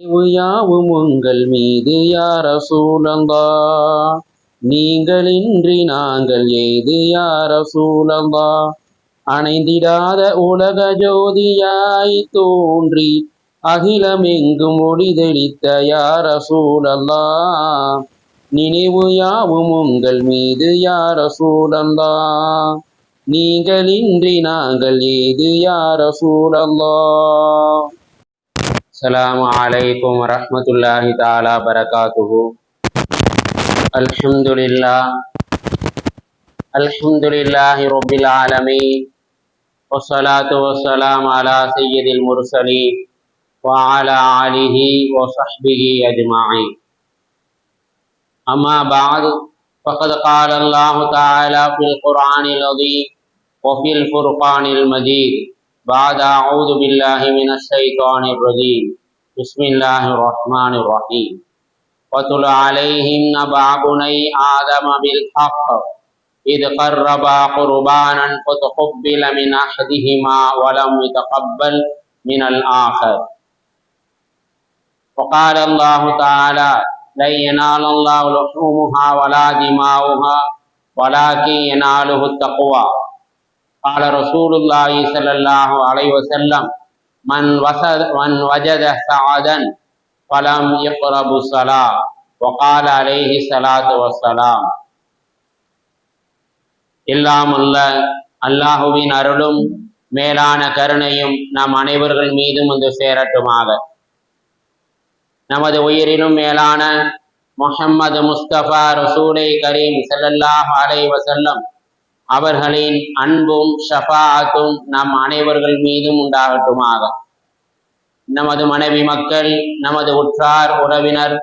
யாவும் உங்கள் மீது யார சூழந்தா நீங்களின்றி நாங்கள் ஏது யார சூழந்தா அணைந்திடாத உலக ஜோதியாய் தோன்றி அகிலமெங்கும் ஒளிதெளித்த யார சூழந்தா நினைவு யாவும் உங்கள் மீது யார சூழந்தா நீங்களின்றி நாங்கள் ஏது யார சூழந்தா السلام علیکم ورحمۃ اللہ تعالی وبرکاتہ الحمد للہ الحمد للہ رب العالمین وصلاة والسلام على سید المرسلین وعلى آلہ وصحبہ اجمعین اما بعد، فقد قال اللہ تعالی فی القرآن العظیم وفی الفرقان المجید بعد أعوذ بالله من الشيطان الرجيم. بسم الله الرحمن الرحيم. وتل عليهم نبع بني آدم بالحق. إذ قربا قربانا فتقبل من أحدهما ولم يتقبل من الآخر. وقال الله تعالى لن ينال الله لحومها ولا دماؤها ولكن يناله التقوى. قال رسول الله صلى الله عليه وسلم من وسد من وجد سعدا فلم يقرب الصلاة وقال عليه الصلاة والسلام எல்லாம் உள்ள அல்லாஹுவின் அருளும் மேலான கருணையும் நம் அனைவர்கள் மீதும் வந்து சேரட்டுமாக நமது உயிரினும் மேலான முஹம்மது முஸ்தபா ரசூலை கரீம் ஸல்லல்லாஹு அலைஹி வஸல்லம் அவர்களின் அன்பும் ஷஃபாஅத்தும் நம் அனைவர்கள் மீதும் உண்டாகட்டுமாக. நமது மனைவி மக்கள் நமது உற்றார் உறவினர்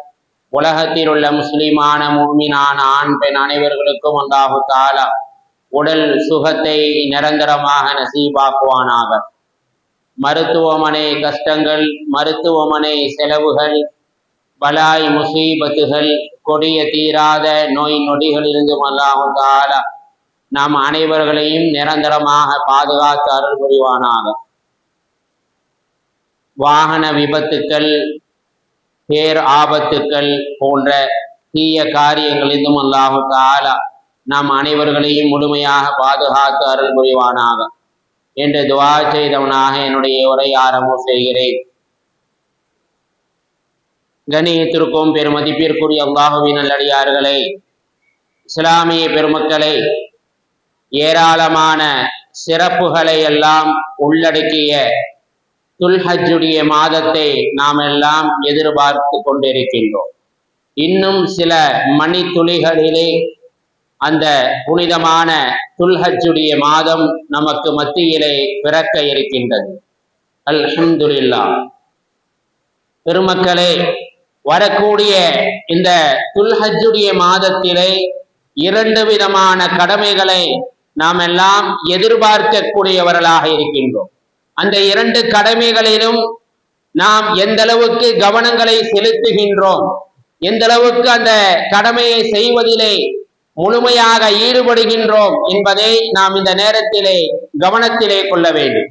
உலகத்தில் உள்ள முஸ்லிமான மூமினான ஆண் பெண் அனைவர்களுக்கும் அல்லாஹு தாலா உடல் சுகத்தை நிரந்தரமாக நசீபாக்குவானாக. மருத்துவமனை கஷ்டங்கள் மருத்துவமனை செலவுகள் பலாய் முசீபத்துகள் கொடிய தீராத நோய் நொடிகளிலிருந்தும் அல்லாஹு தாலா நாம் அனைவர்களையும் நிரந்தரமாக பாதுகாத்து அருள் புரிவானாக. வாகன விபத்துக்கள் பேர் ஆபத்துக்கள் போன்ற தீய காரியங்களிலும் அல்லாஹு தாலா நாம் அனைவர்களையும் முழுமையாக பாதுகாத்து அருள் புரிவானாக. என்று துவா செய்தவனாக என்னுடைய உரை ஆரம்பம் செய்கிறேன். கணியத்திற்கும் பெருமதிப்பிற்குரிய அல்லாஹுவின் நல்லடியார்களே இஸ்லாமிய பெருமக்களை ஏராளமான சிறப்புகளை எல்லாம் உள்ளடக்கிய துல்ஹஜுடைய மாதத்தை நாம் எல்லாம் எதிர்பார்த்து கொண்டிருக்கின்றோம். இன்னும் சில மணி துளிகளிலே அந்த புனிதமான துல்ஹஜுடைய மாதம் நமக்கு மத்தியிலே பிறக்க இருக்கின்றது. அல்ஹம்துலில்லா பெருமக்களே வரக்கூடிய இந்த துல்ஹஜுடைய மாதத்திலே இரண்டு விதமான கடமைகளை நாம் எல்லாம் எதிர்பார்க்கக்கூடியவர்களாக இருக்கின்றோம். அந்த இரண்டு கடமைகளிலும் நாம் எந்த அளவுக்கு கவனங்களை செலுத்துகின்றோம் எந்த அளவுக்கு அந்த கடமையை செய்வதிலே முழுமையாக ஈடுபடுகின்றோம் என்பதை நாம் இந்த நேரத்திலே கவனத்திலே கொள்ள வேண்டும்.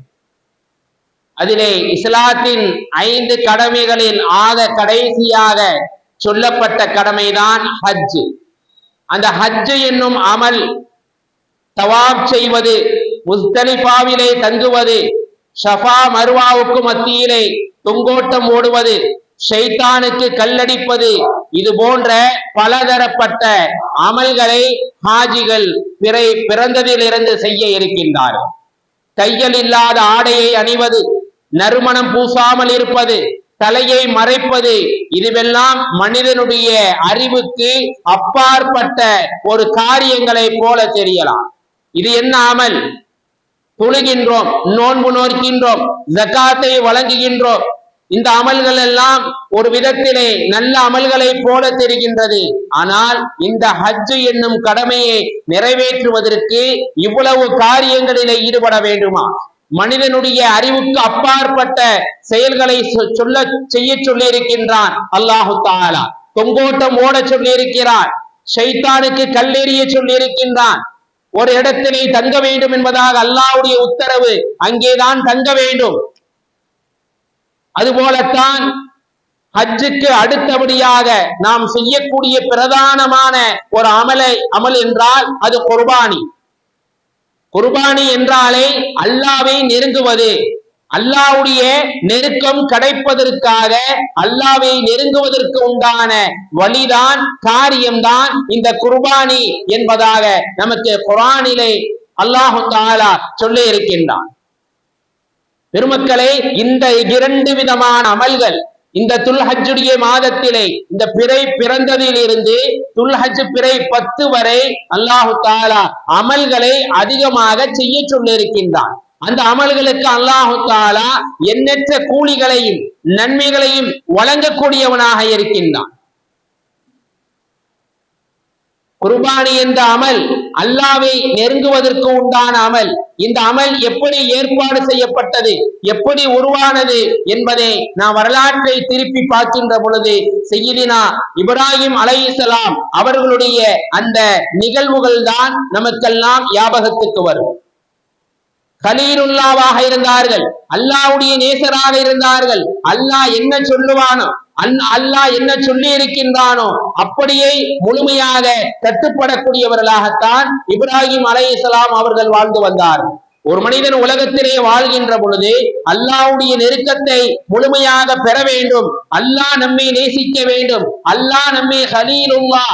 அதிலே இஸ்லாத்தின் ஐந்து கடமைகளில் ஆக கடைசியாக சொல்லப்பட்ட கடமைதான் ஹஜ் அந்த ஹஜ் என்னும் அமல் தவாப் செய்வது முஸ்தலிஃபாவிலே தங்குவது ஷஃபா மருவாவுக்கு மத்தியிலே தொங்கோட்டம் ஓடுவது ஷைத்தானுக்கு கல்லடிப்பது இது போன்ற பலதரப்பட்ட அமல்களை ஹாஜிகள் பிறை பிறந்ததிலிருந்து செய்ய இருக்கின்றார். கையில் இல்லாத ஆடையை அணிவது நறுமணம் பூசாமல் இருப்பது தலையை மறைப்பது இதுவெல்லாம் மனிதனுடைய அறிவுக்கு அப்பாற்பட்ட ஒரு காரியங்களை போல தெரியலாம். இது என்ன அமல்? தொழுகின்றோம் நோன்பு நோக்கின்றோம் ஜக்காத்தை வழங்குகின்றோம். இந்த அமல்கள் எல்லாம் ஒரு விதத்திலே நல்ல அமல்களை போல தெரிகின்றது. ஆனால் இந்த ஹஜ் என்னும் கடமையை நிறைவேற்றுவதற்கு இவ்வளவு காரியங்களிலே ஈடுபட வேண்டுமா? மனிதனுடைய அறிவுக்கு அப்பாற்பட்ட செயல்களை சொல்ல செய்ய சொல்லி இருக்கின்றான் அல்லாஹு தாலா தொங்கோட்டம் ஓட சொல்லி இருக்கிறான் ஷைத்தானுக்கு கல்லெறிய சொல்லி இருக்கின்றான் ஒரு இடத்திலே தங்க வேண்டும் என்பதாக அல்லாஹ்வுடைய உத்தரவு அங்கேதான் தங்க வேண்டும். அதுபோலத்தான் ஹஜ்ஜுக்கு அடுத்தபடியாக நாம் செய்யக்கூடிய பிரதானமான ஒரு அமலை அமல் என்றால் அது குர்பானி. குர்பானி என்றாலே அல்லாவை நெருங்குவது. அல்லாவுடைய நெருக்கம் கிடைப்பதற்காக அல்லாவை நெருங்குவதற்கு உண்டான வழிதான் காரியம்தான் இந்த குர்பானி என்பதாக நமக்கு குரானிலே அல்லாஹு தாலா சொல்லி இருக்கின்றான். பெருமக்களே இந்த இரண்டு விதமான அமல்கள் இந்த துல்ஹஜ்ஜுடைய மாதத்திலே இந்த பிறை பிறந்ததில் இருந்து துல்ஹஜ் பிறை பத்து வரை அல்லாஹு தாலா அமல்களை அதிகமாக செய்ய சொல்லியிருக்கின்றான். அந்த அமல்களுக்கு அல்லாஹு தாலா எண்ணற்ற கூலிகளையும் நன்மைகளையும் வழங்கக்கூடியவனாக இருக்கின்றான். குர்பானி என்ற அமல் அல்லாவை நெருங்குவதற்கு உண்டான அமல். இந்த அமல் எப்படி ஏற்பாடு செய்யப்பட்டது எப்படி உருவானது என்பதை நான் வரலாற்றை திருப்பி பார்க்கின்ற பொழுது செய்யினா இப்ராஹிம் அலைசலாம் அவர்களுடைய அந்த நிகழ்வுகள் தான் நமக்கெல்லாம் ஞாபகத்துக்கு வரும். கலீருல்லாவாக இருந்தார்கள். அல்லாவுடைய நேசராக இருந்தார்கள். அல்லாஹ் என்ன சொல்லுவானோ அல்லாஹ் என்ன சொல்லி இருக்கின்றானோ அப்படியே முழுமையாக கட்டுப்படக்கூடியவர்களாகத்தான் இப்ராஹிம் அலை இஸ்லாம் அவர்கள் வாழ்ந்து வந்தார்கள் ஒரு மனிதன் உலகத்திலே வாழ்கின்ற பொழுது அல்லாவுடைய நெருக்கத்தை முழுமையாக பெற வேண்டும். அல்லாஹ் நம்மை நேசிக்க வேண்டும். அல்லாஹ் நம்மை ஹலீலுல்லா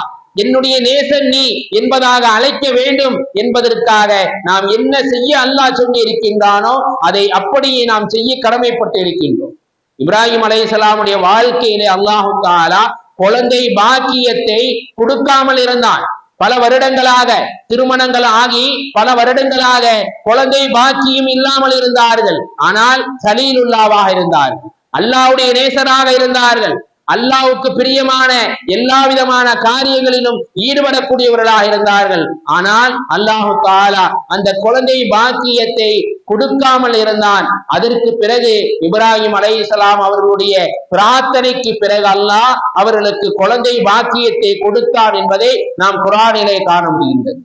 என்னுடைய நேசன் நீ என்பதாக அழைக்க வேண்டும் என்பதற்காக நாம் என்ன செய்ய அல்லாஹ் சொல்லி இருக்கின்றானோ அதை அப்படியே நாம் செய்ய கடமைப்பட்டு இருக்கின்றோம் இப்ராஹிம் அலைசலாமுடைய வாழ்க்கையிலே அல்லாஹு தாலா குழந்தை பாக்கியத்தை கொடுக்காமல் இருந்தான். பல வருடங்களாக திருமணங்கள் ஆகி பல வருடங்களாக குழந்தை பாக்கியம் இல்லாமல் இருந்தார்கள். ஆனால் சலீலுல்லாவாக இருந்தார்கள். அல்லாவுடைய நேசராக இருந்தார்கள். அல்லாவுக்கு பிரியமான எல்லா விதமான காரியங்களிலும் ஈடுபடக்கூடியவர்களாக இருந்தார்கள். ஆனால் அல்லாஹு தாலா அந்த குழந்தை பாக்கியத்தை கொடுக்காமல் இருந்தான். அதற்கு பிறகு இப்ராஹிம் அலை இஸ்லாம் அவர்களுடைய பிரார்த்தனைக்கு பிறகு அல்லாஹ் அவர்களுக்கு குழந்தை பாக்கியத்தை கொடுத்தான் என்பதை நாம் குரானிலே காண முடிகின்றது.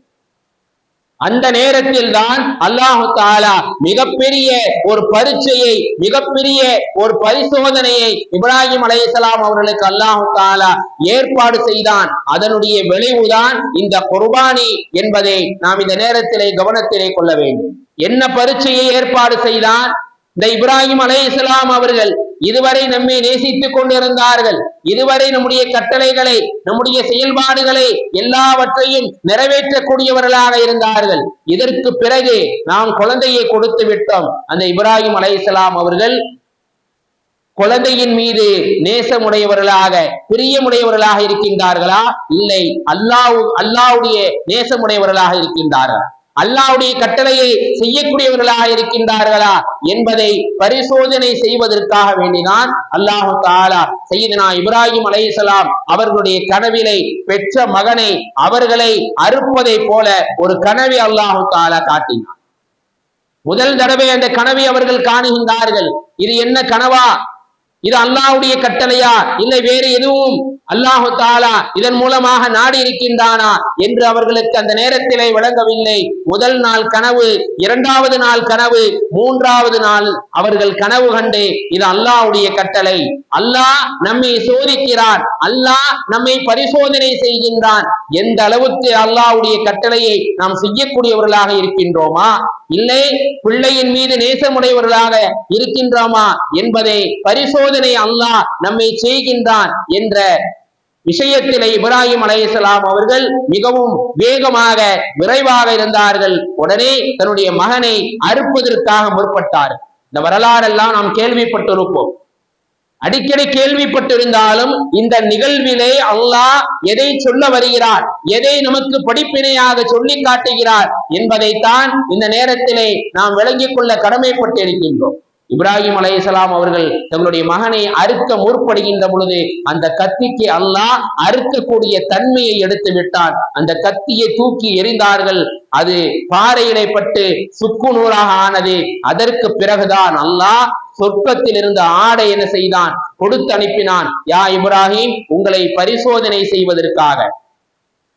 அந்த நேரத்தில் தான் அல்லாஹு தாலா மிகப்பெரிய ஒரு பரீட்சையை மிகப்பெரிய ஒரு பரிசோதனையை இப்ராஹிம் அலையலாம் அவர்களுக்கு அல்லாஹு தாலா ஏற்பாடு செய்தான். அதனுடைய விளைவுதான் இந்த குர்பானி என்பதை நாம் இந்த நேரத்திலே கவனத்திலே கொள்ள வேண்டும். என்ன பரீட்சையை ஏற்பாடு செய்தான்? இந்த இப்ராஹிம் அலே இஸ்லாம் அவர்கள் இதுவரை நம்மை நேசித்துக் கொண்டிருந்தார்கள். இதுவரை நம்முடைய கட்டளைகளை நம்முடைய செயல்பாடுகளை எல்லாவற்றையும் நிறைவேற்றக்கூடியவர்களாக இருந்தார்கள். இதற்கு பிறகு நாம் குழந்தையை கொடுத்து விட்டோம். அந்த இப்ராஹிம் அலை இஸ்லாம் அவர்கள் குழந்தையின் மீது நேசமுடையவர்களாக பிரியமுடையவர்களாக இருக்கின்றார்களா? இல்லை. அல்லாஹ் அல்லாவுடைய நேசமுடையவர்களாக இருக்கின்றார்கள். அல்லாவுடைய கட்டளையை செய்யக்கூடியவர்களாக இருக்கின்றார்களா என்பதை பரிசோதனை செய்வதற்காக வேண்டினான் அல்லாஹு தாலா செய்தனா இப்ராஹிம் அலைசலாம் அவர்களுடைய கனவிலை பெற்ற மகனை அவர்களை அறுப்பதை போல ஒரு கனவை அல்லாஹு தாலா காட்டினான். முதல் தடவை அந்த கனவை அவர்கள் காணுகின்றார்கள். இது என்ன கனவா? இது அல்லாஹுடைய கட்டளையா? இல்லை வேறு எதுவும்? அல்லாஹு தாலா இதன் மூலமாக நாடி இருக்கின்றானா என்று அவர்களுக்கு அந்த நேரத்திலே விளங்கவில்லை முதல் நாள் கனவு இரண்டாவது நாள் கனவு மூன்றாவது நாள் அவர்கள் கனவு கண்டு இது அல்லாஹுடைய கட்டளை. அல்லாஹ் நம்மை சோதிக்கிறான். அல்லாஹ் நம்மை பரிசோதனை செய்கின்றான். எந்த அளவுக்கு அல்லாஹுடைய கட்டளையை நாம் செய்யக்கூடியவர்களாக இருக்கின்றோமா? இல்லை பிள்ளையின் மீது நேசமுடையவர்களாக இருக்கின்றோமா என்பதை பரிசோதனை அல்லாஹ் நம்மை செய்கின்றான் என்ற விஷயத்திலே இப்ராஹிம் அலையாம் அவர்கள் மிகவும் வேகமாக விரைவாக இருந்தார்கள். உடனே தன்னுடைய மகனை அறுப்பதற்காக முற்பட்டார். இந்த வரலாறெல்லாம் நாம் கேள்விப்பட்டிருப்போம். அடிக்கடி கேள்விப்பட்டிருந்தாலும் இந்த நிகழ்விலே அல்லாஹ் எதை சொல்ல வருகிறார் எதை நமக்கு படிப்பினையாக சொல்லி காட்டுகிறார் என்பதைத்தான் இந்த நேரத்திலே நாம் விளங்கிக் கொள்ள கடமைப்பட்டிருக்கின்றோம். இப்ராஹிம் அலையாம் அவர்கள் தங்களுடைய மகனை அறுக்க முற்படுகின்ற பொழுது அந்த கத்திக்கு அல்லாஹ் அறுக்கக்கூடிய தன்மையை எடுத்து விட்டான். அந்த கத்தியை தூக்கி எறிந்தார்கள். அது பாறையிலே பட்டு சுக்கு நூறாக ஆனது. அதற்கு பிறகுதான் அல்லாஹ் சொர்க்கத்தில் இருந்த ஆடை என்ன செய்தான்? கொடுத்து அனுப்பினான் யா இப்ராஹிம் உங்களை பரிசோதனை செய்வதற்காக.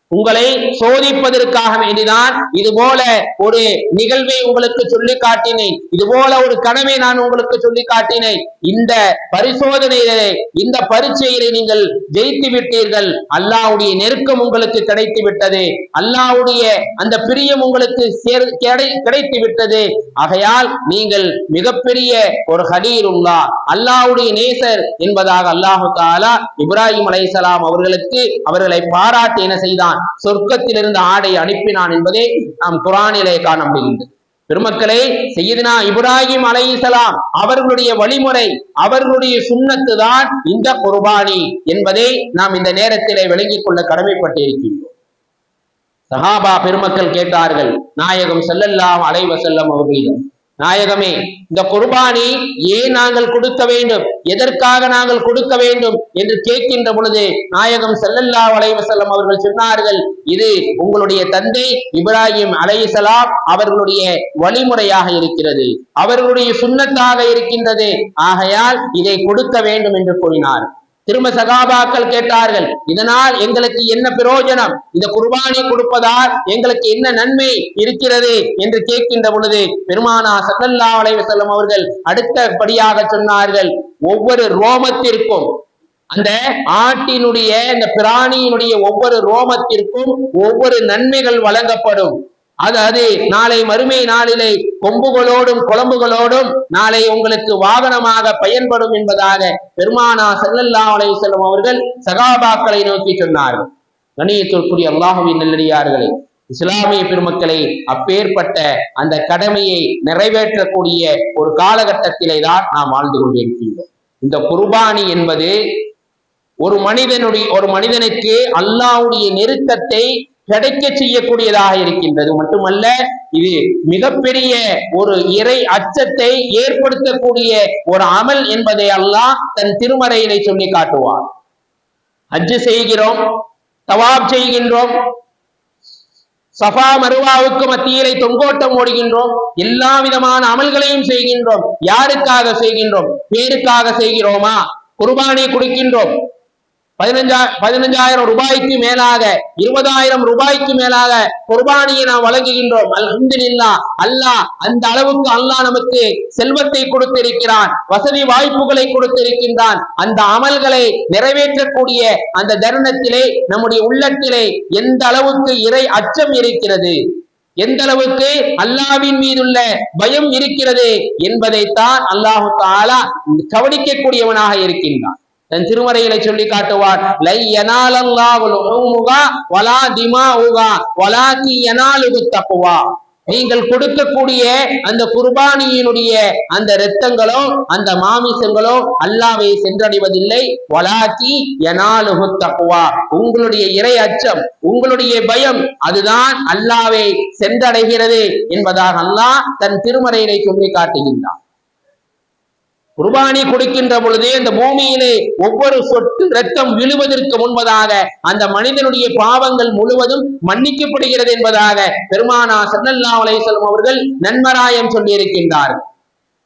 உங்களை சோதிப்பதற்காக வேண்டிதான் இது போல ஒரு நிகழ்வை உங்களுக்கு சொல்லி காட்டினேன். இது போல ஒரு கனவை நான் உங்களுக்கு சொல்லி காட்டினேன். இந்த பரிசோதனையிலே இந்த பரீட்சையிலே நீங்கள் ஜெயித்து விட்டீர்கள். அல்லாஹ்வுடைய நெருக்கம் உங்களுக்கு கிடைத்து விட்டது. அல்லாஹ்வுடைய அந்த பிரியம் உங்களுக்கு கிடை- கிடைத்து விட்டது. ஆகையால் நீங்கள் மிகப்பெரிய ஒரு ஹலீலுல்லா அல்லாஹ்வுடைய நேசர் என்பதாக அல்லாஹு தாலா இப்ராஹிம் அலைஹிஸ்ஸலாம் அவர்களுக்கு அவர்களை பாராட்டி என்ன செய்தான்? சொர்க்கத்திலிருந்து ஆடை அனுப்பினான் என்பதை நாம் குரானிலே காண முடிகின்றது பெருமக்களே செய்யதுனா இப்ராஹிம் அலைஹிஸ்ஸலாம் அவர்களுடைய வழிமுறை அவர்களுடைய சுண்ணத்து தான் இந்த குர்பானி என்பதை நாம் இந்த நேரத்திலே விளங்கிக் கொள்ள கடமைப்பட்டிருக்கின்றோம். சஹாபா பெருமக்கள் கேட்டார்கள் நாயகம் செல்லல்லாம் அலைவசல்லம் அவர்களிடம் நாயகமே இந்த குர்பானி ஏன் நாங்கள் கொடுக்க வேண்டும்? எதற்காக நாங்கள் கொடுக்க வேண்டும்? என்று கேட்கின்ற பொழுது நாயகம் செல்லல்லா அலைஹி அவர்கள் சொன்னார்கள் இது உங்களுடைய தந்தை இப்ராஹிம் அலைசலாம் அவர்களுடைய வழிமுறையாக இருக்கிறது அவர்களுடைய சுண்ணத்தாக இருக்கின்றது. ஆகையால் இதை கொடுக்க வேண்டும் என்று கூறினார். திரும்ப சகாபாக்கள் கேட்டார்கள் இதனால் எங்களுக்கு என்ன பிரயோஜனம்? இந்த குர்பானை கொடுப்பதால் எங்களுக்கு என்ன நன்மை இருக்கிறது? என்று கேட்கின்ற பொழுது பெருமானா ஸல்லல்லாஹு அலைவசல்லம் அவர்கள் அடுத்தபடியாக சொன்னார்கள் ஒவ்வொரு ரோமத்திற்கும் அந்த ஆட்டினுடைய இந்த பிராணியினுடைய ஒவ்வொரு ரோமத்திற்கும் ஒவ்வொரு நன்மைகள் வழங்கப்படும். அது நாளை மறுமை நாளிலே கொம்புகளோடும் குழம்புகளோடும் நாளை உங்களுக்கு வாகனமாக பயன்படும் என்பதாக பெருமானா செல்லல்லா அலை செல்லும் அவர்கள் சகாபாக்களை நோக்கி சொன்னார்கள். கணியத்திற்குரிய அல்லாஹுவின் நெல்லடியார்களே இஸ்லாமிய பெருமக்களை அப்பேற்பட்ட அந்த கடமையை நிறைவேற்றக்கூடிய ஒரு காலகட்டத்திலே தான் நாம் வாழ்ந்து கொண்டிருக்கின்றோம். இந்த குர்பானி என்பது ஒரு மனிதனுடைய ஒரு மனிதனுக்கு அல்லாவுடைய நெருக்கத்தை கிடைக்க செய்யக்கூடியதாக இருக்கின்றது. மட்டுமல்ல இது மிகப்பெரிய ஒரு இறை அச்சத்தை ஏற்படுத்தக்கூடிய ஒரு அமல் என்பதை அல்லாஹ் தன் திருமறையிலே சொல்லி காட்டுவார் அஜு செய்கிறோம் தவாப் செய்கின்றோம் சஃபா மருவாவுக்கு மத்தியிலே தொங்கோட்டம் ஓடுகின்றோம் எல்லா விதமான அமல்களையும் செய்கின்றோம். யாருக்காக செய்கின்றோம்? பேருக்காக செய்கிறோமா? குர்பானை கொடுக்கின்றோம். பதினஞ்சா பதினஞ்சாயிரம் ரூபாய்க்கு மேலாக இருபதாயிரம் ரூபாய்க்கு மேலாக குர்பானியை நாம் வழங்குகின்றோம். அல்ஹம்துலில்லா அல்லாஹ் அந்த அளவுக்கு அல்லாஹ் நமக்கு செல்வத்தை கொடுத்திருக்கிறான் வசதி வாய்ப்புகளை கொடுத்திருக்கின்றான். அந்த அமல்களை நிறைவேற்றக்கூடிய அந்த தருணத்திலே நம்முடைய உள்ளத்திலே எந்த அளவுக்கு இறை அச்சம் இருக்கிறது எந்த அளவுக்கு அல்லாவின் மீதுள்ள பயம் இருக்கிறது என்பதைத்தான் அல்லாஹு தாலா கவனிக்கக்கூடியவனாக இருக்கின்றான். தன் திருமறையில சொல்லி காட்டுவார் லை யனாலல்லாஹு உகா வலா திமாஉகா வலாக்கி யனாலுகு நீங்கள் கொடுக்கக்கூடிய அந்த குர்பானியினுடைய அந்த இரத்தங்களோ அந்த மாமிசங்களோ அல்லாவை சென்றடைவதில்லை. வலாக்கி யனாலுகு தப்புவா உங்களுடைய இறை அச்சம் உங்களுடைய பயம் அதுதான் அல்லாவை சென்றடைகிறது என்பதாக அல்லாஹ் தன் திருமறையினை சொல்லி காட்டுகின்றான். குர்பானி கொடுக்கின்ற பொழுது இந்த பூமியிலே ஒவ்வொரு சொட்டு ரத்தம் விழுவதற்கு முன்பதாக அந்த மனிதனுடைய பாவங்கள் முழுவதும் மன்னிக்கப்படுகிறது என்பதாக பெருமானா சன்னல்லா அலைசல்லம் அவர்கள் நன்மராயம் சொல்லியிருக்கின்றார்.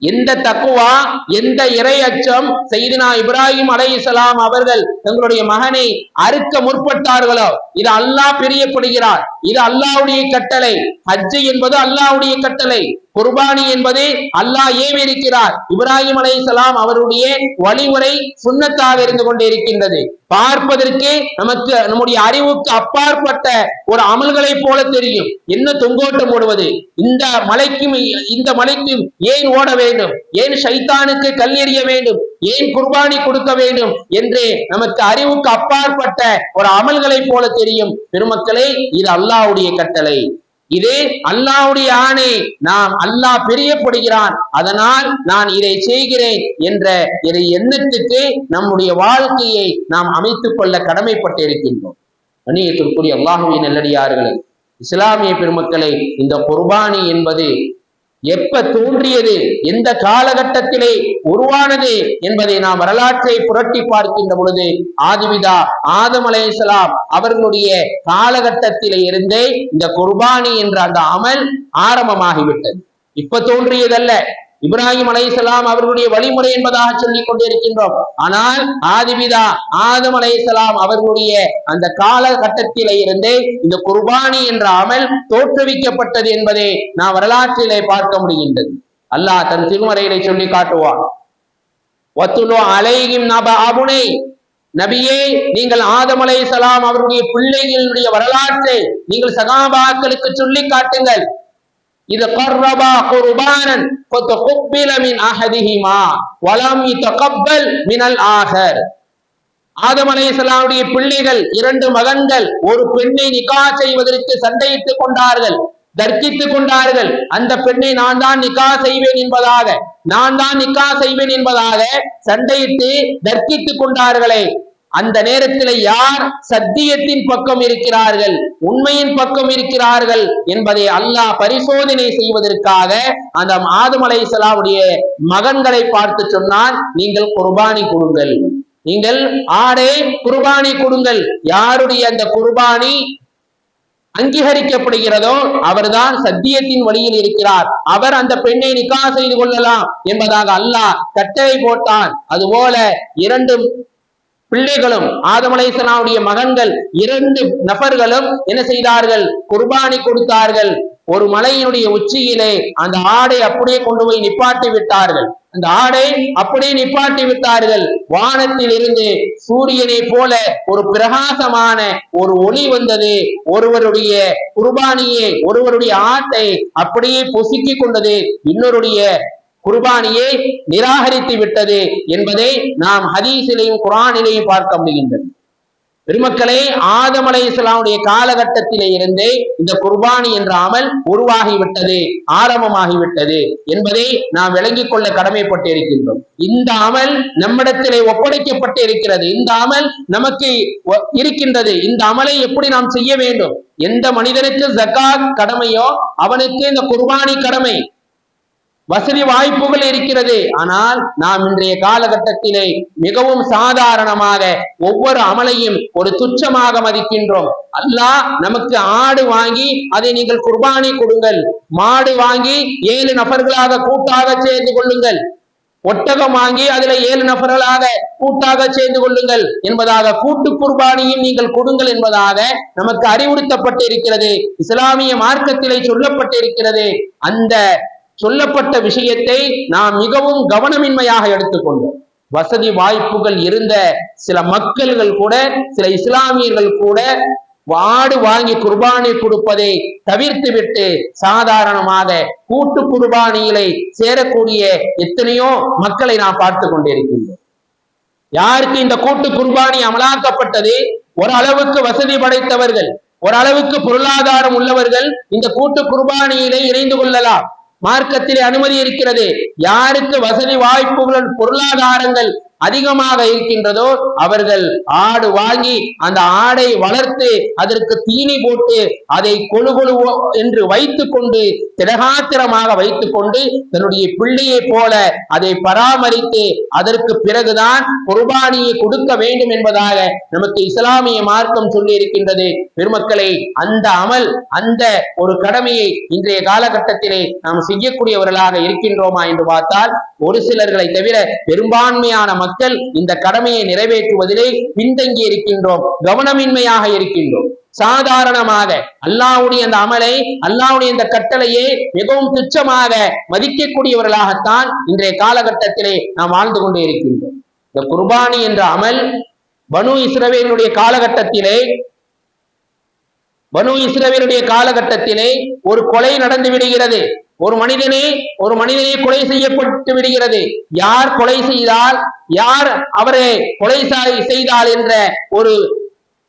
எந்த தக்குவா எந்த இறை அச்சம் செய்தினா இப்ராஹிம் அலைஹிஸ்ஸலாம் அவர்கள் தங்களுடைய மகனை அறுக்க முற்பட்டார்களோ இது அல்லாஹ் பிரியப்படுகிறார். இது அல்லாவுடைய கட்டளை. ஹஜ்ஜு என்பது அல்லாவுடைய கட்டளை. குர்பானி என்பது அல்லாஹ் ஏவிருக்கிறார். இருக்கிறார் இப்ராஹிம் அலைஹிஸ்ஸலாம் அவருடைய வழிமுறை சுண்ணத்தாக இருந்து கொண்டே இருக்கின்றது பார்ப்பதற்கு நமக்கு நம்முடைய அறிவுக்கு அப்பாற்பட்ட ஒரு அமல்களை போல தெரியும். என்ன தொங்கோட்டம் ஓடுவது? இந்த மலைக்கும் இந்த மலைக்கும் ஏன் ஓட வேண்டும்? ஏன் ஷைத்தானுக்கு கல் எறிய வேண்டும்? ஏன் குர்பானி கொடுக்க வேண்டும்? என்று நமக்கு அறிவுக்கு அப்பாற்பட்ட ஒரு அமல்களை போல தெரியும். பெருமக்களே இது அல்லாவுடைய கட்டளை. இது அல்லாவுடைய ஆணை. நாம் அல்லாஹ் பிரியப்படுகிறான். அதனால் நான் இதை செய்கிறேன் என்ற ஒரு எண்ணத்துக்கு நம்முடைய வாழ்க்கையை நாம் அமைத்துக் கொள்ள கடமைப்பட்டிருக்கின்றோம். கண்ணியத்திற்குரிய அல்லாஹுவின் நல்லடியார்களே இஸ்லாமிய பெருமக்களை இந்த குர்பானி என்பது எப்ப தோன்றியது? எந்த காலகட்டத்திலே உருவானது? என்பதை நாம் வரலாற்றை புரட்டி பார்க்கின்ற பொழுது ஆதிபிதா ஆதம் அலைஹிஸ்ஸலாம் அவர்களுடைய காலகட்டத்திலே இருந்தே இந்த குர்பானி என்ற அந்த அமல் ஆரம்பமாகிவிட்டது. இப்ப தோன்றியதல்ல. இப்ராஹிம் அலைசலாம் அவர்களுடைய வழிமுறை என்பதாக சொல்லிக் கொண்டிருக்கின்றோம். ஆனால் ஆதிபிதா ஆதம் அலைஹிஸ்ஸலாம் அவர்களுடைய அந்த காலகட்டத்திலே இருந்தே இந்த குர்பானி என்ற அமல் தோற்றுவிக்கப்பட்டது என்பதை நாம் வரலாற்றிலே பார்க்க முடிகின்றது. அல்லாஹ் தன் திருமறையிலே சொல்லி காட்டுவான். வத்துலு அலைஹிம் நப அபுனை. நபியே நீங்கள் ஆதம் சலாம் அவருடைய பிள்ளைகளுடைய வரலாற்றை நீங்கள் சகாபாக்களுக்கு சொல்லி காட்டுங்கள். இது கர்ரபா குர்பானன் ஃபதகுப்பில மின் அஹதிஹிமா வலம் கப்பல் மினல் ஆகர் ஆதம் அலையாவுடைய பிள்ளைகள் இரண்டு மகன்கள் ஒரு பெண்ணை நிக்கா செய்வதற்கு சண்டையிட்டுக் கொண்டார்கள் தர்க்கித்துக் கொண்டார்கள். அந்த பெண்ணை நான் தான் நிக்கா செய்வேன் என்பதாக நான் தான் நிக்கா செய்வேன் என்பதாக சண்டையிட்டு தர்க்கித்துக் கொண்டார்களே. அந்த நேரத்தில் யார் சத்தியத்தின் பக்கம் இருக்கிறார்கள் உண்மையின் பக்கம் இருக்கிறார்கள் என்பதை அல்லாஹ் பரிசோதனை செய்வதற்காக அந்த ஆதம் அலைஹிஸ்ஸலாமுடைய மகன்களை பார்த்து சொன்னால் நீங்கள் குர்பானி கொடுங்கள். நீங்கள் ஆடே குர்பானி கொடுங்கள். யாருடைய அந்த குர்பானி அங்கீகரிக்கப்படுகிறதோ அவர்தான் சத்தியத்தின் வழியில் இருக்கிறார். அவர் அந்த பெண்ணை நிக்கா செய்து கொள்ளலாம் என்பதாக அல்லாஹ் கட்டளை போட்டான். அதுபோல இரண்டு பிள்ளைகளும் ஆதமலேசனாவுடைய மகன்கள் இரண்டு நபர்களும் என்ன செய்தார்கள்? குர்பானி கொடுத்தார்கள். ஒரு மலையினுடைய உச்சியிலே அந்த ஆடை அப்படியே கொண்டு போய் நிப்பாட்டி விட்டார்கள். அந்த ஆடை அப்படியே நிப்பாட்டி விட்டார்கள். வானத்தில் இருந்து சூரியனை போல ஒரு பிரகாசமான ஒரு ஒளி வந்தது. ஒருவருடைய குர்பானியை ஒருவருடைய ஆட்டை அப்படியே பொசுக்கி கொண்டது. இன்னொருடைய குர்பானியை நிராகரித்து விட்டது என்பதை நாம் ஹதீஸிலையும் குரானிலையும் பார்க்க முடிகின்றது. பெருமக்களே ஆதம் அலை இஸ்லாமுடைய காலகட்டத்திலே இருந்தே இந்த குர்பானி என்ற அமல் உருவாகிவிட்டது ஆரம்பமாகிவிட்டது என்பதை நாம் விளங்கிக் கொள்ள கடமைப்பட்டு இருக்கின்றோம் இந்த அமல் நம்மிடத்திலே ஒப்படைக்கப்பட்டு இருக்கிறது. இந்த அமல் நமக்கு ஒ- இருக்கின்றது. இந்த அமலை எப்படி நாம் செய்ய வேண்டும்? எந்த மனிதனுக்கு ஜக்காத் கடமையோ அவனுக்கு இந்த குர்பானி கடமை. வசதி வாய்ப்புகள் இருக்கிறது. ஆனால் நாம் இன்றைய காலகட்டத்திலே மிகவும் சாதாரணமாக ஒவ்வொரு அமலையும் ஒரு துச்சமாக மதிக்கின்றோம். அல்லாஹ் நமக்கு ஆடு வாங்கி அதை நீங்கள் குர்பானி கொடுங்கள். மாடு வாங்கி ஏழு நபர்களாக கூட்டாக சேர்ந்து கொள்ளுங்கள். ஒட்டகம் வாங்கி அதுல ஏழு நபர்களாக கூட்டாக சேர்ந்து கொள்ளுங்கள் என்பதாக கூட்டு குர்பானியும் நீங்கள் கொடுங்கள் என்பதாக நமக்கு அறிவுறுத்தப்பட்டு இருக்கிறது இஸ்லாமிய மார்க்கத்திலே சொல்லப்பட்டிருக்கிறது. அந்த சொல்லப்பட்ட விஷயத்தை நாம் மிகவும் கவனமின்மையாக எடுத்துக்கொண்டோம். வசதி வாய்ப்புகள் இருந்த சில மக்கள்கள் கூட சில இஸ்லாமியர்கள் கூட வாடு வாங்கி குர்பானி கொடுப்பதை தவிர்த்து விட்டு சாதாரணமாக கூட்டு குர்பானியிலே சேரக்கூடிய எத்தனையோ மக்களை நாம் பார்த்து கொண்டிருக்கின்றோம். யாருக்கு இந்த கூட்டு குர்பானி அமலாக்கப்பட்டது? ஒரு அளவுக்கு வசதி படைத்தவர்கள் ஒரு அளவுக்கு பொருளாதாரம் உள்ளவர்கள் இந்த கூட்டு குர்பானியிலே இணைந்து கொள்ளலாம். மார்க்கத்திலே அனுமதி இருக்கிறது. யாருக்கு வசதி வாய்ப்புகள் பொருளாதாரங்கள் அதிகமாக இருக்கின்றதோ அவர்கள் ஆடு வாங்கி அந்த ஆடை வளர்த்து அதற்கு தீனி போட்டு அதை கொழு கொழு என்று வைத்துக் கொண்டு திடகாத்திரமாக வைத்துக் கொண்டு தன்னுடைய பிள்ளையை போல அதை பராமரித்து அதற்கு பிறகுதான் குர்பானியை கொடுக்க வேண்டும் என்பதாக நமக்கு இஸ்லாமிய மார்க்கம் சொல்லி இருக்கின்றது. பெருமக்களை அந்த அமல் அந்த ஒரு கடமையை இன்றைய காலகட்டத்திலே நாம் செய்யக்கூடியவர்களாக இருக்கின்றோமா என்று பார்த்தால் ஒரு சிலர்களை தவிர பெரும்பான்மையான மக்கள் மக்கள் இந்த கடமையை நிறைவேற்றுவதிலே பின்தங்கி இருக்கின்றோம் கவனமின்மையாக இருக்கின்றோம். சாதாரணமாக அல்லாவுடைய அந்த அமலை அல்லாவுடைய இந்த கட்டளையே மிகவும் துச்சமாக மதிக்கக்கூடியவர்களாகத்தான் இன்றைய காலகட்டத்திலே நாம் வாழ்ந்து கொண்டே இருக்கின்றோம். இந்த குர்பானி என்ற அமல் பனு இஸ்ரவேலுடைய காலகட்டத்திலே பனு இஸ்ரவேலுடைய காலகட்டத்திலே ஒரு கொலை நடந்து விடுகிறது. ஒரு மனிதனே ஒரு மனிதனே கொலை செய்யப்பட்டு விடுகிறது. யார் கொலை செய்தால் யார் அவரை கொலை செய்தால் என்ற ஒரு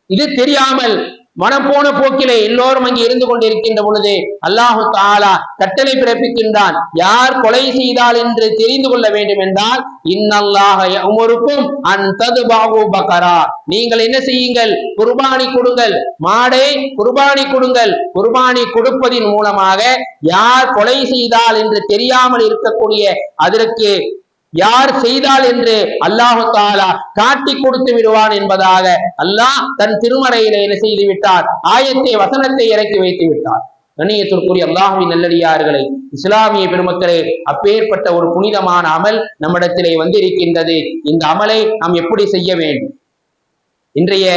இது தெரியாமல் மனம் போன போக்கிலே எல்லோரும் அங்கே இருந்து கொண்டிருக்கின்ற பொழுது அல்லாஹு தாலா கட்டளை பிறப்பிக்கின்றான். யார் கொலை செய்தால் என்று தெரிந்து கொள்ள வேண்டும் என்றால் இன்னல்லாக உமருக்கும் அன் ததுபாகு பக்கரா நீங்கள் என்ன செய்யுங்கள்? குர்பானி கொடுங்கள். மாடை குர்பானி கொடுங்கள். குர்பானி கொடுப்பதின் மூலமாக யார் கொலை செய்தால் என்று தெரியாமல் இருக்கக்கூடிய அதற்கு யார் செய்தால் என்று அல்லாஹு தாலா காட்டி கொடுத்து விடுவான் என்பதாக அல்லாஹ் தன் திருமறையில என்ன செய்து விட்டார். ஆயத்தை வசனத்தை இறக்கி வைத்து விட்டார். கண்ணியத்திற்குரிய அல்லாஹுவின் நல்லடியார்களை இஸ்லாமிய பெருமக்களே அப்பேற்பட்ட ஒரு புனிதமான அமல் நம்மிடத்திலே வந்திருக்கின்றது. இந்த அமலை நாம் எப்படி செய்ய வேண்டும்? இன்றைய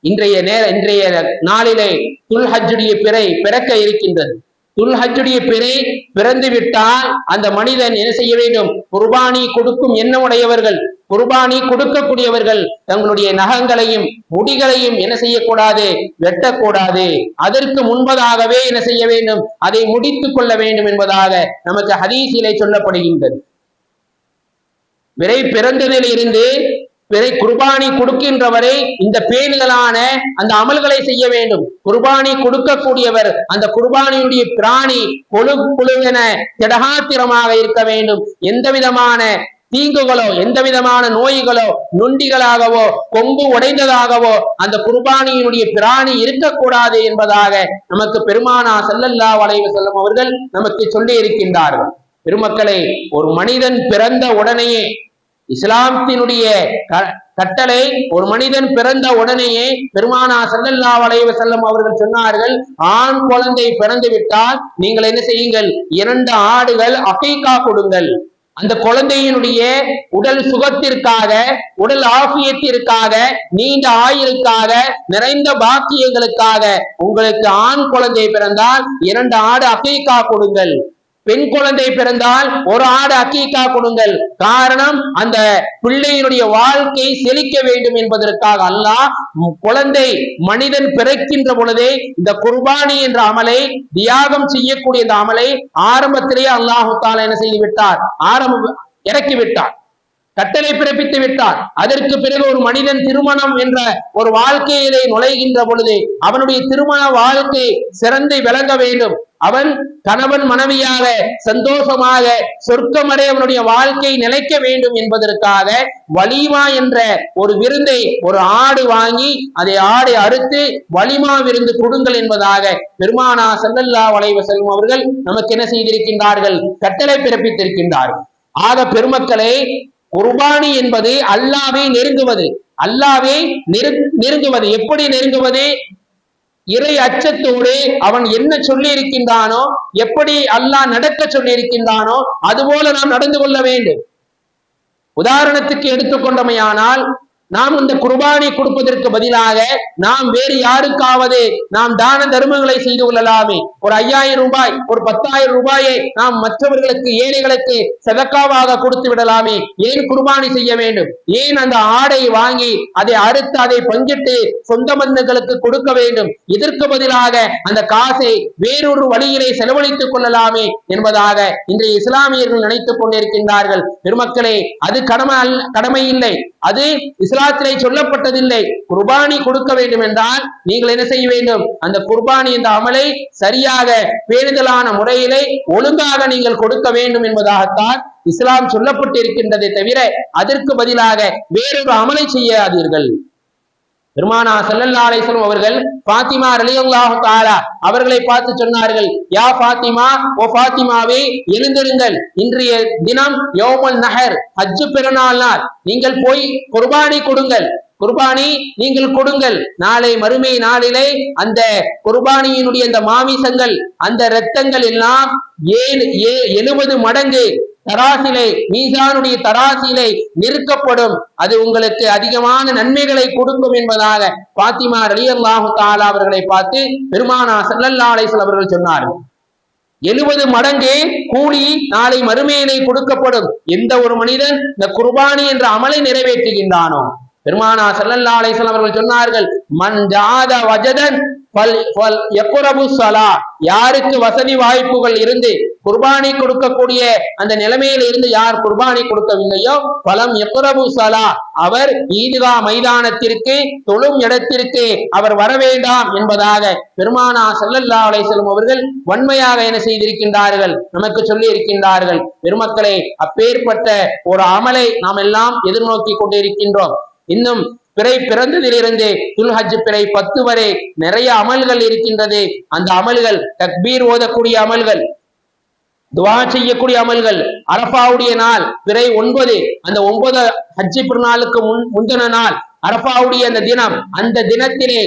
இன்றைய நேர இன்றைய நாளிலே துல்ஹஜுடைய பிறை பிறக்க இருக்கின்றது. துல்ஹஜுடைய பிறை பிறந்து விட்டால் அந்த மனிதன் என்ன செய்ய வேண்டும்? குர்பானி கொடுக்கும் எண்ணம் உடையவர்கள் குர்பானி கொடுக்கக்கூடியவர்கள் தங்களுடைய நகங்களையும் முடிகளையும் என்ன செய்யக்கூடாது? வெட்டக்கூடாது. அதற்கு முன்பதாகவே என்ன செய்ய வேண்டும்? அதை முடித்துக் கொள்ள வேண்டும் என்பதாக நமக்கு ஹதீஸிலே சொல்லப்படுகின்றது. விரை பிறந்ததில் இருந்து பிறை குர்பானி கொடுக்கின்றவரை இந்த பேணுதலான அந்த அமல்களை செய்ய வேண்டும். குர்பானி கொடுக்கக்கூடியவர் அந்த குர்பானியுடைய பிராணி கொழு குழுவென திடகாத்திரமாக இருக்க வேண்டும். எந்த விதமான தீங்குகளோ எந்த விதமான நோய்களோ நொண்டிகளாகவோ கொம்பு உடைந்ததாகவோ அந்த குர்பானியினுடைய பிராணி இருக்கக்கூடாது என்பதாக நமக்கு பெருமானா செல்லல்லா வளைவு செல்லும் அவர்கள் நமக்கு சொல்லி இருக்கின்றார்கள் பெருமக்களை ஒரு மனிதன் பிறந்த உடனேயே இஸ்லாமத்தினுடைய கட்டளை ஒரு மனிதன் பிறந்த உடனேயே பெருமானா சல்லல்லா வளைவு செல்லும் அவர்கள் சொன்னார்கள் ஆண் குழந்தை பிறந்து விட்டால் நீங்கள் என்ன செய்யுங்கள் இரண்டு ஆடுகள் அகைக்கா கொடுங்கள். அந்த குழந்தையினுடைய உடல் சுகத்திற்காக உடல் ஆசியத்திற்காக நீண்ட ஆயுளுக்காக நிறைந்த பாக்கியங்களுக்காக உங்களுக்கு ஆண் குழந்தை பிறந்தால் இரண்டு ஆடு அகைக்கா கொடுங்கள். பெண் குழந்தை பிறந்தால் ஒரு ஆடு அக்கீக்கா கொடுங்கள். காரணம் அந்த பிள்ளையினுடைய வாழ்க்கை செழிக்க வேண்டும் என்பதற்காக அல்லாஹ் குழந்தை மனிதன் பிறக்கின்ற பொழுதே இந்த குர்பானி என்ற அமலை தியாகம் செய்யக்கூடிய இந்த அமலை ஆரம்பத்திலேயே அல்லாஹு தாலா என்ன செய்து விட்டார்? ஆரம்பம் இறக்கி விட்டார். கட்டளை பிறப்பித்து விட்டார். அதற்கு பிறகு ஒரு மனிதன் திருமணம் என்ற ஒரு வாழ்க்கையிலே நுழைகின்ற பொழுது அவனுடைய திருமண வாழ்க்கை சிறந்து விளங்க வேண்டும். அவன் கணவன் மனைவியாக சந்தோஷமாக சொர்க்கமடை அவனுடைய வாழ்க்கை நிலைக்க வேண்டும் என்பதற்காக வலிமா என்ற ஒரு விருந்தை ஒரு ஆடு வாங்கி அதை ஆடை அறுத்து வலிமா விருந்து கொடுங்கள் என்பதாக பெருமானா செல்லல்லா வளைவ செல்வம் அவர்கள் நமக்கு என்ன செய்திருக்கின்றார்கள்? கட்டளை பிறப்பித்திருக்கின்றார்கள். ஆக பெருமக்களை குர்பானி என்பது அல்லாவை நெருங்குவது. அல்லாவே நெருங்குவது. எப்படி நெருங்குவது? இறை அச்சத்தோடு அவன் என்ன சொல்லி இருக்கின்றானோ எப்படி அல்லாஹ் நடக்க சொல்லி இருக்கின்றானோ அதுபோல நாம் நடந்து கொள்ள வேண்டும். உதாரணத்துக்கு எடுத்துக்கொண்டமையானால் நாம் இந்த குர்பானி கொடுப்பதற்கு பதிலாக நாம் வேறு யாருக்காவது நாம் தான தர்மங்களை செய்து கொள்ளலாமே. ஒரு ஐயாயிரம் ரூபாய் ஒரு பத்தாயிரம் ரூபாயை நாம் மற்றவர்களுக்கு ஏழைகளுக்கு செதக்காவாக கொடுத்து விடலாமே. ஏன் குர்பானி செய்ய வேண்டும்? ஏன் அந்த ஆடை வாங்கி அதை அறுத்து அதை பங்கிட்டு சொந்த பந்தங்களுக்கு கொடுக்க வேண்டும்? இதற்கு பதிலாக அந்த காசை வேறொரு வழியிலே செலவழித்துக் கொள்ளலாமே என்பதாக இன்றைய இஸ்லாமியர்கள் நினைத்துக் கொண்டிருக்கின்றார்கள். பெருமக்களே அது கடமை கடமை இல்லை. அது இஸ்லாத்திலே சொல்லப்பட்டதில்லை. குர்பானி கொடுக்க வேண்டும் என்றால் நீங்கள் என்ன செய்ய வேண்டும்? அந்த குர்பானி இந்த அமலை சரியாக பேணுதலான முறையிலே ஒழுங்காக நீங்கள் கொடுக்க வேண்டும் என்பதாகத்தான் இஸ்லாம் சொல்லப்பட்டிருக்கின்றதை தவிர அதற்கு பதிலாக வேறொரு அமலை செய்யாதீர்கள். பெருமானா சல்லல்லா அலிஸ்லம் அவர்கள் பாத்திமா ரலியல்லாஹு தாலா அவர்களை பார்த்து சொன்னார்கள் யா பாத்திமா ஓ பாத்திமாவே எழுந்திருங்கள் இன்றைய தினம் யோமல் நகர் ஹஜ்ஜு பெருநாள் நாள். நீங்கள் போய் குர்பானி கொடுங்கள். குர்பானி நீங்கள் கொடுங்கள். நாளை மறுமை நாளிலே அந்த குர்பானியினுடைய அந்த மாமிசங்கள் அந்த இரத்தங்கள் எல்லாம் ஏழு எழுபது மடங்கு தராசிலை மீசானுடைய தராசிலை நிறுக்கப்படும் அது உங்களுக்கு அதிகமான நன்மைகளை கொடுக்கும் என்பதாக பாத்திமா அலி அல்லாஹு தாலா அவர்களை பார்த்து பெருமானா சல்லல்லா அலிஸ்வல் அவர்கள் சொன்னார்கள் எழுபது மடங்கு கூலி நாளை மறுமையிலே கொடுக்கப்படும். எந்த ஒரு மனிதன் இந்த குர்பானி என்ற அமலை நிறைவேற்றுகின்றானோ பெருமானா சல்லல்லா அலைசல் அவர்கள் சொன்னார்கள் மன் ஜாத வஜதன் யாருக்கு வசதி வாய்ப்புகள் இருந்து குர்பானி கொடுக்கக்கூடிய அந்த நிலைமையில இருந்து யார் குர்பானி கொடுக்கவில்லையோ பலம் எப்புரபு சலா அவர் ஈதுகா மைதானத்திற்கு தொழும் இடத்திற்கு அவர் வர வேண்டாம் என்பதாக பெருமானா செல்லல்லா அலைசலம் அவர்கள் வன்மையாக என்ன செய்திருக்கின்றார்கள் நமக்கு சொல்லி இருக்கின்றார்கள் பெருமக்களை அப்பேற்பட்ட ஒரு அமலை நாம் எல்லாம் எதிர்நோக்கி கொண்டிருக்கின்றோம். இன்னும் பிறை பிறந்ததிலிருந்து துல்ஹஜ் பிறை பத்து வரை நிறைய அமல்கள் இருக்கின்றது. அந்த அமல்கள் தக்பீர் ஓதக்கூடிய அமல்கள் துவா செய்யக்கூடிய அமல்கள் அரபாவுடைய நாள் பிறை ஒன்பது அந்த ஒன்பது ஹஜ்ஜி பிறநாளுக்கு முன் முந்தின நாள் அரபாவுடைய அந்த தினம் அந்த தினத்திலே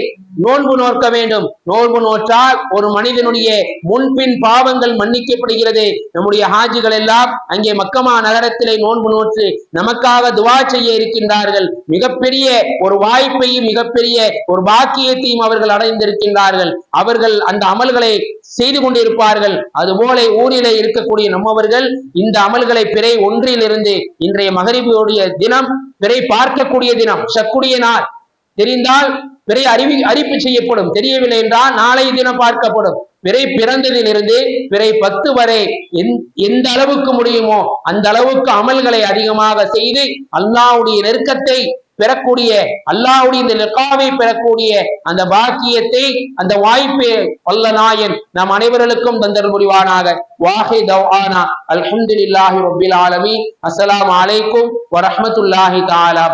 நோன்பு நோக்க வேண்டும். நோன்பு நோற்றால் ஒரு மனிதனுடைய முன்பின் பாவங்கள் மன்னிக்கப்படுகிறது. நம்முடைய ஹாஜிகள் எல்லாம் அங்கே மக்கமா நகரத்திலே நோன்பு நோற்று நமக்காக துவா செய்ய இருக்கின்றார்கள். மிகப்பெரிய ஒரு வாய்ப்பையும் மிகப்பெரிய ஒரு பாக்கியத்தையும் அவர்கள் அடைந்திருக்கின்றார்கள். அவர்கள் அந்த அமல்களை செய்து கொண்டிருப்பார்கள். அதுபோல ஊரிலே இருக்கக்கூடிய நம்மவர்கள் இந்த அமல்களை பிறை ஒன்றிலிருந்து இன்றைய மகரிபியுடைய தினம் பிறை பார்க்கக்கூடிய தினம் சக்குடி நாள் தெரிந்தால் பிறை அறிவி அறிப்பு செய்யப்படும். தெரியவில்லை என்றால் நாளை தினம் பார்க்கப்படும். பிறை பிறந்ததிலிருந்து பிறை பத்து வரை எந்த அளவுக்கு முடியுமோ அந்த அளவுக்கு அமல்களை அதிகமாக செய்து அல்லாவுடைய நெருக்கத்தை பெறக்கூடிய அல்லாவுடைய இந்த லெக்காவை பெறக்கூடிய அந்த பாக்கியத்தை அந்த வாய்ப்பை வல்ல நாயன் நம் அனைவர்களுக்கும் தந்தர் முடிவானாக வாஹி தவானா அல்ஹம்துலில்லாஹி ரபில் ஆலமி அஸ்லாம் அலைக்கும் வரஹ்மத்துல்லாஹி தாலா